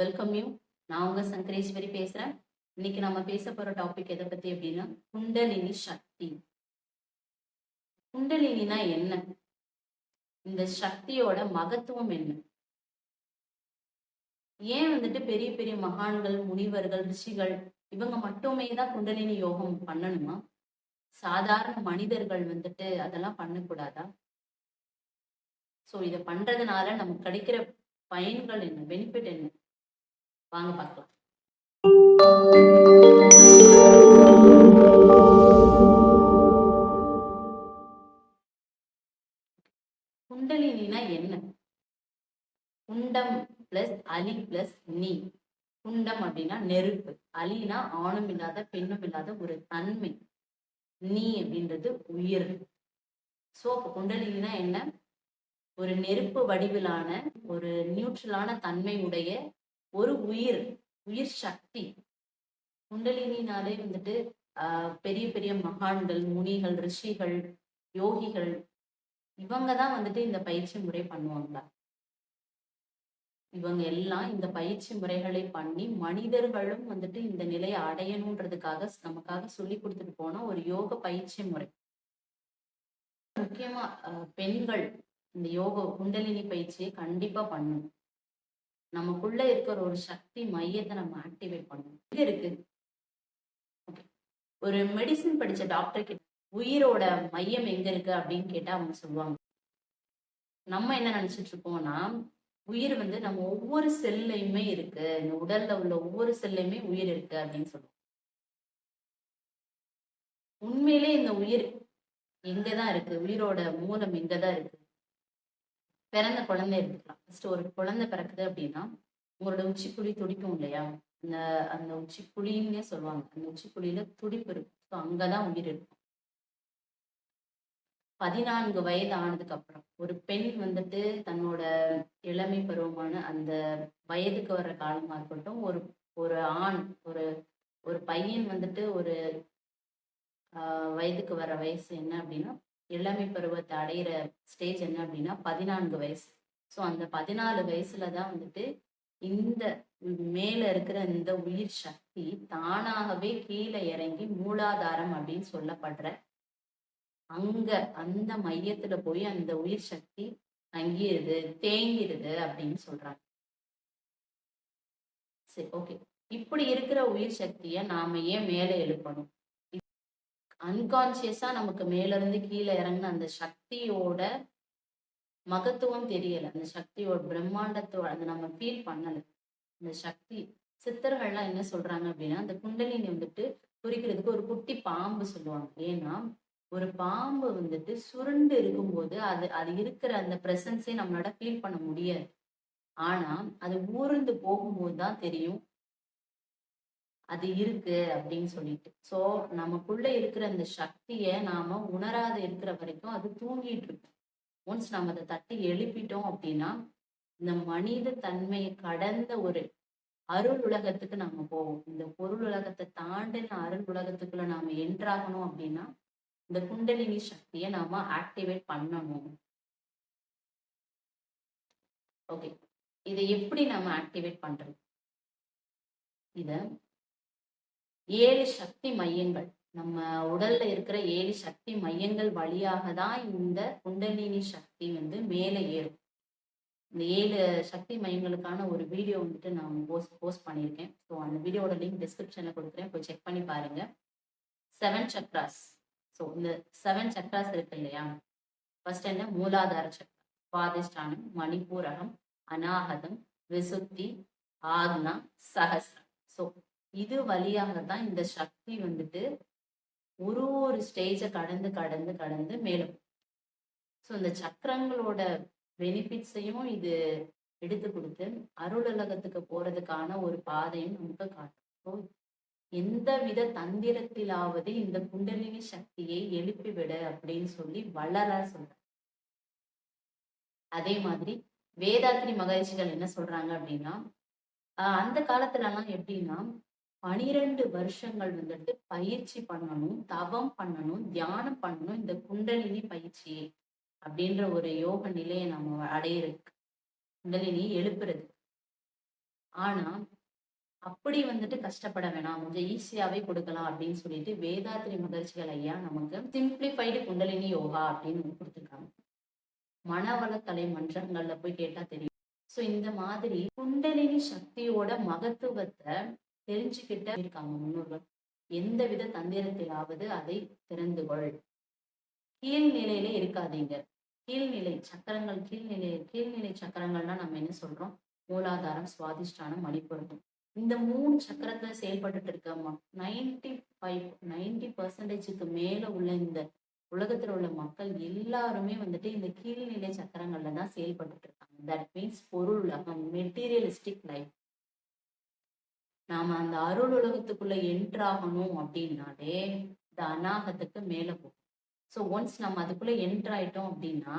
Welcome you நான் உங்க சங்கரேஸ்வரி பேசுறேன். இன்னைக்கு நம்ம பேச போற டாபிக் எதை பத்தி அப்படின்னா குண்டலினி சக்தி. குண்டலினா என்ன? இந்த சக்தியோட மகத்துவம் என்ன? ஏன் வந்துட்டு பெரிய பெரிய மகான்கள் முனிவர்கள் ரிஷிகள் இவங்க மட்டுமே தான் குண்டலினி யோகம் பண்ணணுமா? சாதாரண மனிதர்கள் வந்துட்டு அதெல்லாம் பண்ணக்கூடாதா? சோ இதை பண்றதுனால நமக்கு கிடைக்கிற பயன்கள் என்ன? பெனிஃபிட் என்ன? வாங்க பார்க்கலாம். குண்டலினா என்ன? குண்டம் பிளஸ் அலி பிளஸ் நீ. குண்டம் அப்படின்னா நெருப்பு. அலினா ஆணும் இல்லாத பெண்ணும் இல்லாத ஒரு தன்மை. நீ அப்படின்றது உயிர். சோ அப்போ குண்டலினா என்ன? ஒரு நெருப்பு வடிவிலான ஒரு நியூட்ரலான தன்மை உடைய ஒரு உயிர் உயிர் சக்தி. குண்டலினினாலே வந்துட்டு ஆஹ் பெரிய பெரிய மகான்கள் முனிகள் ரிஷிகள் யோகிகள் இவங்க தான் வந்துட்டு இந்த பயிற்சி முறை பண்ணுவாங்களா இவங்க எல்லாம் இந்த பயிற்சி முறைகளை பண்ணி மனிதர்களும் வந்துட்டு இந்த நிலையை அடையணுன்றதுக்காக நமக்காக சொல்லி கொடுத்துட்டு போன ஒரு யோக பயிற்சி முறை. முக்கியமா பெண்கள் இந்த யோக குண்டலினி பயிற்சியை கண்டிப்பா பண்ணணும். நமக்குள்ள இருக்கிற ஒரு சக்தி மையத்தை நம்ம ஆக்டிவேட் பண்ணணும். இது இருக்கு? ஒரு மெடிசின் படிச்ச டாக்டர் கிட்ட உயிரோட மையம் எங்க இருக்கு அப்படின்னு கேட்டா அவங்க சொல்லுவாங்க. நம்ம என்ன நினைச்சிட்டு இருக்கோம்னா உயிர் வந்து நம்ம ஒவ்வொரு செல்லையுமே இருக்கு. இந்த உடல்ல உள்ள ஒவ்வொரு செல்லையுமே உயிர் இருக்கு அப்படின்னு சொல்லுவோம். உண்மையிலே இந்த உயிர் எங்கதான் இருக்கு? உயிரோட மூலம் எங்கதான் இருக்கு? பிறந்த குழந்தை எடுத்துக்கலாம் ஃபர்ஸ்ட் ஒரு குழந்தை பிறக்குது அப்படின்னா உங்களோட உச்சிக்குழி துடிக்கும் இல்லையா? அந்த அந்த உச்சிக்குழின்னே சொல்லுவாங்க. அந்த உச்சிக்குழியில துடிப்பு இருக்கும். ஸோ அங்கதான் உயிர் இருக்கும். பதினான்கு வயது ஆனதுக்கு அப்புறம் ஒரு பெண் வந்துட்டு தன்னோட இளமை பருவமான அந்த வயதுக்கு வர்ற காலமா இருக்கட்டும் ஒரு ஒரு ஆண் ஒரு ஒரு பையன் வந்துட்டு ஒரு ஆஹ் வயதுக்கு வர வயசு என்ன அப்படின்னா இளமை பருவத்தை அடையிற ஸ்டேஜ் என்ன அப்படின்னா பதினான்கு வயசு. ஸோ அந்த பதினாலு வயசுல தான் வந்துட்டு இந்த மேல இருக்கிற இந்த உயிர் சக்தி தானாகவே கீழே இறங்கி மூலாதாரம் அப்படின்னு சொல்லப்படுற அங்க அந்த மையத்துல போய் அந்த உயிர் சக்தி தங்கிடுது தேங்கிடுது அப்படின்னு சொல்றாங்க. சரி ஓகே இப்படி இருக்கிற உயிர் சக்தியை நாம ஏன் மேலே எழுப்பணும்? அன்கான்சியஸா நமக்கு மேல இருந்து கீழே இறங்கின அந்த சக்தியோட மகத்துவம் தெரியல. அந்த சக்தியோட பிரம்மாண்டத்தோட அதை நம்ம ஃபீல் பண்ணல. அந்த சக்தி சித்தர்கள்லாம் என்ன சொல்றாங்க அப்படின்னா அந்த குண்டலினி வந்துட்டு குறிக்கிறதுக்கு ஒரு குட்டி பாம்பு சொல்லுவாங்க. ஏன்னா ஒரு பாம்பு வந்துட்டு சுருண்டு இருக்கும்போது அது அது இருக்கிற அந்த பிரசன்ஸே நம்மளோட ஃபீல் பண்ண முடியாது. ஆனா அது ஊர்ந்து போகும்போது தான் தெரியும். அது இருக்கு அப்படின்னு சொல்லிட்டு. சோ நமக்குள்ள இருக்கிற அந்த சக்திய நாம உணராத இருக்கிற வரைக்கும் அது தூங்கிட்டு இருக்கும். ஒன்ஸ் நம்ம அதை தட்டி எழுப்பிட்டோம் அப்படின்னா இந்த மனித தன்மையை கடந்த ஒரு அருள் உலகத்துக்கு நாம போவோம். இந்த பொருள் உலகத்தை தாண்டின அருள் உலகத்துக்குள்ள நாம என்ட்ராகணும் அப்படின்னா இந்த குண்டலினி சக்தியை நாம ஆக்டிவேட் பண்ணணும். ஓகே இதை எப்படி நாம ஆக்டிவேட் பண்றது? இத ஏழு சக்தி மையங்கள். நம்ம உடல்ல இருக்கிற ஏழு சக்தி மையங்கள் வழியாக தான் இந்த குண்டலினி சக்தி வந்து மேலே ஏறும். இந்த ஏழு சக்தி மையங்களுக்கான ஒரு வீடியோ வந்துட்டு நான் போஸ்ட் போஸ்ட் பண்ணியிருக்கேன். ஸோ அந்த வீடியோட லிங்க் டிஸ்கிரிப்ஷன்ல கொடுக்குறேன். போய் செக் பண்ணி பாருங்க. செவன் சக்ராஸ் ஸோ இந்த செவன் சக்ராஸ் இருக்கு இல்லையா? ஃபர்ஸ்ட் என்ன? மூலாதார சக்ரா சுவாதிஷ்டானம் மணிப்பூரகம் அநாகதம் விசுத்தி ஆக்னா சஹஸ்ரம் ஸோ இது வழியாக தான் இந்த சக்தி வந்துட்டு ஒரு ஒரு ஸ்டேஜை கடந்து கடந்து கடந்து மேலும் ஸோ இந்த சக்கரங்களோட பெனிஃபிட்ஸையும் இது எடுத்து கொடுத்து அருளுலகத்துக்கு போறதுக்கான ஒரு பாதையும் நமக்கு காட்டும். எந்த வித தந்திரத்திலாவது இந்த குண்டலினி சக்தியை எழுப்பிவிட அப்படின்னு சொல்லி வளர சொல்றாங்க அதே மாதிரி வேதாத்திரி மகரிஷிகள் என்ன சொல்றாங்க அப்படின்னா ஆஹ் அந்த காலத்துல எல்லாம் எப்படின்னா பனிரெண்டு வருஷங்கள் வந்துட்டு பயிற்சி பண்ணணும் தவம் பண்ணணும் தியானம் பண்ணணும் இந்த குண்டலினி பயிற்சி அப்படின்ற ஒரு யோக நிலையை நம்ம அடையிறதுக்கு குண்டலினி எழுப்புறது ஆனா அப்படி வந்துட்டு கஷ்டப்பட வேணாம். கொஞ்சம் ஈஸியாவே கொடுக்கலாம் அப்படின்னு சொல்லிட்டு வேதாத்ரி மகர்ஷிகள் ஐயா நமக்கு சிம்பிளிஃபைடு குண்டலினி யோகா அப்படின்னு கொடுத்துருக்காங்க. மனவளக்கலை மன்றங்கள்ல போய் கேட்டா தெரியும். ஸோ இந்த மாதிரி குண்டலினி சக்தியோட மகத்துவத்தை தெரிஞ்சுக்கிட்ட இருக்காங்க முன்னோர்கள். எந்த வித தந்திரத்திலாவது அதை திறந்து கொள். கீழ்நிலையில இருக்காதீங்க. கீழ்நிலை சக்கரங்கள் கீழ்நிலை கீழ்நிலை சக்கரங்கள்னா நம்ம என்ன சொல்றோம்? மூலாதாரம் சுவாதிஷ்டானம் மணிப்புரட்டும் இந்த மூணு சக்கரத்துல செயல்பட்டுட்டு இருக்க நைன்டி ஃபைவ் நைன்டி பர்சன்டேஜுக்கு மேல உள்ள இந்த உலகத்துல உள்ள மக்கள் எல்லாருமே வந்துட்டு இந்த கீழ்நிலை சக்கரங்கள்ல தான் செயல்பட்டுட்டு இருக்காங்க. தட் மீன்ஸ் பொருள் உலகம் மெட்டீரியலிஸ்டிக் லைஃப் நாம அந்த அருள் உலகத்துக்குள்ள என்ட்ராகணும் அப்படின்னாலே இந்த அநாகத்துக்கு மேல போகும். ஸோ ஒன்ஸ் நம்ம அதுக்குள்ள என்ட்ரு ஆயிட்டோம் அப்படின்னா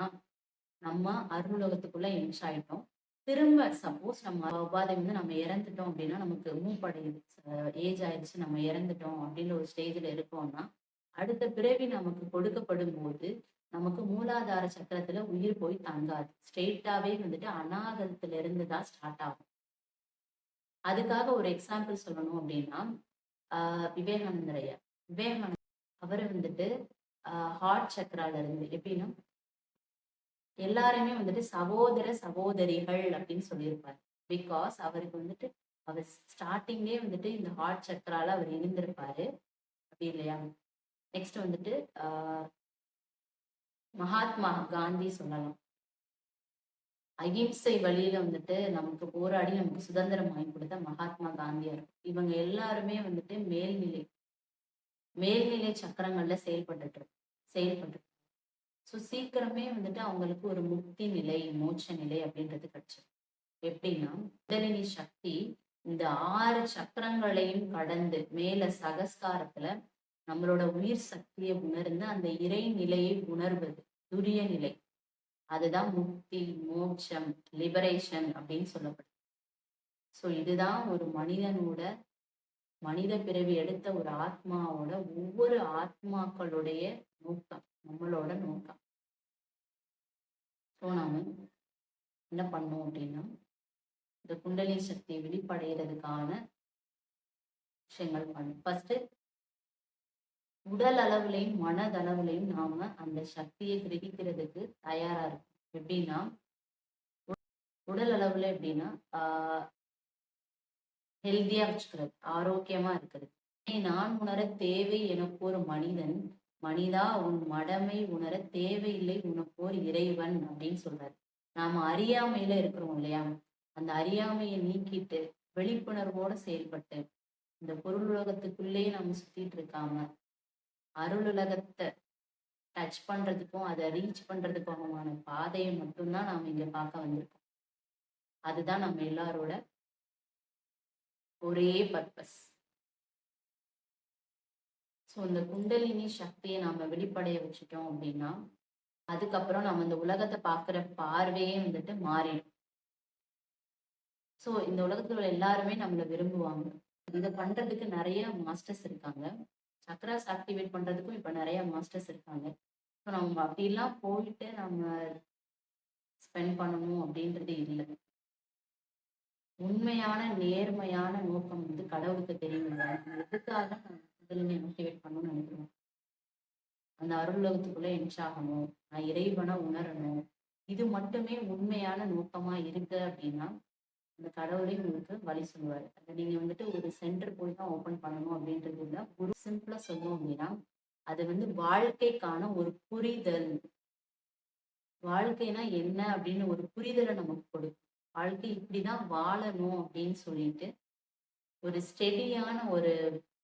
நம்ம அருளுலகத்துக்குள்ள என்ட்ரு ஆயிட்டோம். திரும்ப சப்போஸ் நம்ம உபாதை வந்து நம்ம இறந்துட்டோம் அப்படின்னா நமக்கு மூவ் அடையுது ஏஜ் ஆயிடுச்சு நம்ம இறந்துட்டோம் அப்படின்ற ஒரு ஸ்டேஜில் இருக்கோம்னா அடுத்த பிறவி நமக்கு கொடுக்கப்படும் போது நமக்கு மூலாதார சக்கரத்துல உயிர் போய் தங்காது. ஸ்ட்ரெயிட்டாவே வந்துட்டு அநாகத்துல இருந்து தான் ஸ்டார்ட் ஆகும். அதுக்காக ஒரு எக்ஸாம்பிள் சொல்லணும் அப்படின்னா ஆஹ் விவேகானந்தர் ஐயா விவேகானந்தர் அவர் வந்துட்டு ஹார்ட் சக்கரால இருந்து எப்படின்னா எல்லாருமே வந்துட்டு சகோதர சகோதரிகள் அப்படின்னு சொல்லியிருப்பார். பிகாஸ் அவருக்கு வந்துட்டு அவர் ஸ்டார்டிங்கே வந்துட்டு இந்த ஹார்ட் சக்கரால அவர் இருந்திருப்பாரு. அப்படி இல்லையா? நெக்ஸ்ட் வந்துட்டு மகாத்மா காந்தி சொல்லலாம். அகிம்சை வழியில வந்துட்டு நமக்கு போராடி நமக்கு சுதந்திரம் வாங்கி கொடுத்த மகாத்மா காந்தியார். இவங்க எல்லாருமே வந்துட்டு மேல்நிலை மேல்நிலை சக்கரங்கள்ல செயல்பட்டு செயல்பட்டு. ஸோ சீக்கிரமே வந்துட்டு அவங்களுக்கு ஒரு முக்தி நிலை மோட்ச நிலை அப்படின்றது கிடைச்சது. எப்படின்னா உடலினி சக்தி இந்த ஆறு சக்கரங்களையும் கடந்து மேல சகஸ்காரத்துல நம்மளோட உயிர் சக்தியை உணர்ந்து அந்த இறை நிலையை உணர்வது துரிய நிலை அதுதான் முக்தி மோட்சம் லிபரேஷன் அப்படின்னு சொல்லப்படுது ஸோ இதுதான் ஒரு மனிதனோட மனித பிறவி எடுத்த ஒரு ஆத்மாவோட ஒவ்வொரு ஆத்மாக்களுடைய நோக்கம் நம்மளோட நோக்கம். ஸோ நாம என்ன பண்ணோம் அப்படின்னா இந்த குண்டலி சக்தி வெளிப்படைகிறதுக்கான விஷயங்கள் பண்ணும். ஃபர்ஸ்ட் உடல் அளவுலையும் மனதளவுலையும் நாம அந்த சக்தியை கிரகிக்கிறதுக்கு தயாரா இருக்கும். எப்படின்னா உடல் அளவுல எப்படின்னா ஆஹ் ஹெல்த்தியா வச்சுக்கிறது ஆரோக்கியமா இருக்கிறது. நான் உணர தேவை எனக்கு ஒரு மனிதன் மனிதா உன் மடமை உணர தேவையில்லை உனக்கோர் இறைவன் அப்படின்னு சொல்றாரு. நாம அறியாமையில இருக்கிறோம் இல்லையா? அந்த அறியாமையை நீக்கிட்டு விழிப்புணர்வோட செயல்பட்டு இந்த பொருள் உலகத்துக்குள்ளேயே நம்ம சுத்திட்டு இருக்காம அருளுலகத்தை டச் பண்றதுக்கும் அதை ரீச் பண்றதுக்குமான பாதையை மட்டும்தான் நாம இங்க பார்க்க வந்திருக்கோம். அதுதான் நம்ம எல்லாரோட ஒரே பர்பஸ் ஸோ இந்த குண்டலினி சக்தியை நாம வெளிப்படைய வச்சுட்டோம் அப்படின்னா அதுக்கப்புறம் நம்ம இந்த உலகத்தை பார்க்குற பார்வையே வந்துட்டு மாறிடும். ஸோ இந்த உலகத்துல உள்ள எல்லாருமே நம்மளை விரும்புவாங்க. இதை பண்றதுக்கு நிறைய மாஸ்டர்ஸ் இருக்காங்க. சக்கராஸ் ஆக்டிவேட் பண்றதுக்கும் இப்போ நிறைய மாஸ்டர்ஸ் இருக்காங்க. ஸோ நம்ம அப்படிலாம் போயிட்டு நம்ம ஸ்பெண்ட் பண்ணணும் அப்படின்றது இல்லை. உண்மையான நேர்மையான நோக்கம் வந்து கடவுளுக்கு தெரியுங்க எதுக்காக நான் முதல்ல மோட்டிவேட் பண்ணணும்னு நினைக்கிறோம்? அந்த அருளுலகத்துக்குள்ள என்ஷாகணும் நான் இறைவனை உணரணும். இது மட்டுமே உண்மையான நோக்கமா இருக்கு அப்படின்னா அந்த கடவுளே உங்களுக்கு வழி சொல்லுவார். அதை நீங்க வந்துட்டு ஒரு சென்டர் போய் தான் ஓப்பன் பண்ணணும் அப்படின்றது இல்லை. ஒரு சிம்பிளா சொல்லணும் அப்படின்னா அது வந்து வாழ்க்கைக்கான ஒரு புரிதல். வாழ்க்கைனா என்ன அப்படின்னு ஒரு புரிதலை நமக்கு கொடுக்கும். வாழ்க்கை இப்படிதான் வாழணும் அப்படின்னு சொல்லிட்டு ஒரு ஸ்டெடியான ஒரு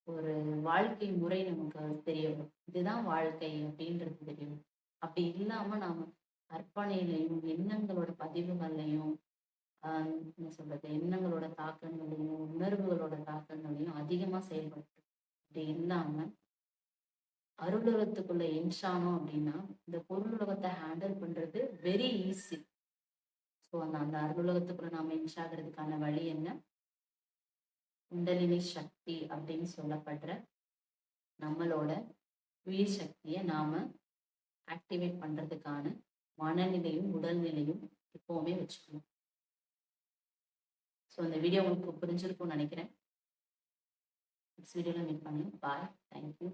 ஒரு வாழ்க்கை முறை நமக்கு தெரிய இதுதான் வாழ்க்கை அப்படின்றது தெரியும் அப்படி இல்லாம நாம கற்பனையிலையும் எண்ணங்களோட பதிவுகள்லையும் என்ன சொல்றது எண்ணங்களோட தாக்கங்களையும் உணர்வுகளோட தாக்கங்களையும் அதிகமா செயல்படுது அப்படி இல்லாம அருளுலகத்துக்குள்ள என்ஷானோம் அப்படின்னா இந்த பொருளுலகத்தை ஹேண்டில் பண்றது வெரி ஈஸி ஸோ அந்த அந்த அருளுலகத்துக்குள்ள நாம என்ஷாகிறதுக்கான வழி என்ன? குண்டலினி சக்தி அப்படின்னு சொல்லப்படுற நம்மளோட உயிர் சக்தியை நாம ஆக்டிவேட் பண்றதுக்கான மனநிலையும் உடல்நிலையும் எப்பவுமே வச்சுக்கணும். ஸோ இந்த வீடியோ உங்களுக்கு புரிஞ்சிருக்கும்னு நினைக்கிறேன். நெக்ஸ்ட் வீடியோவில் மீட் பண்ணுங்க பாய் தேங்க்யூ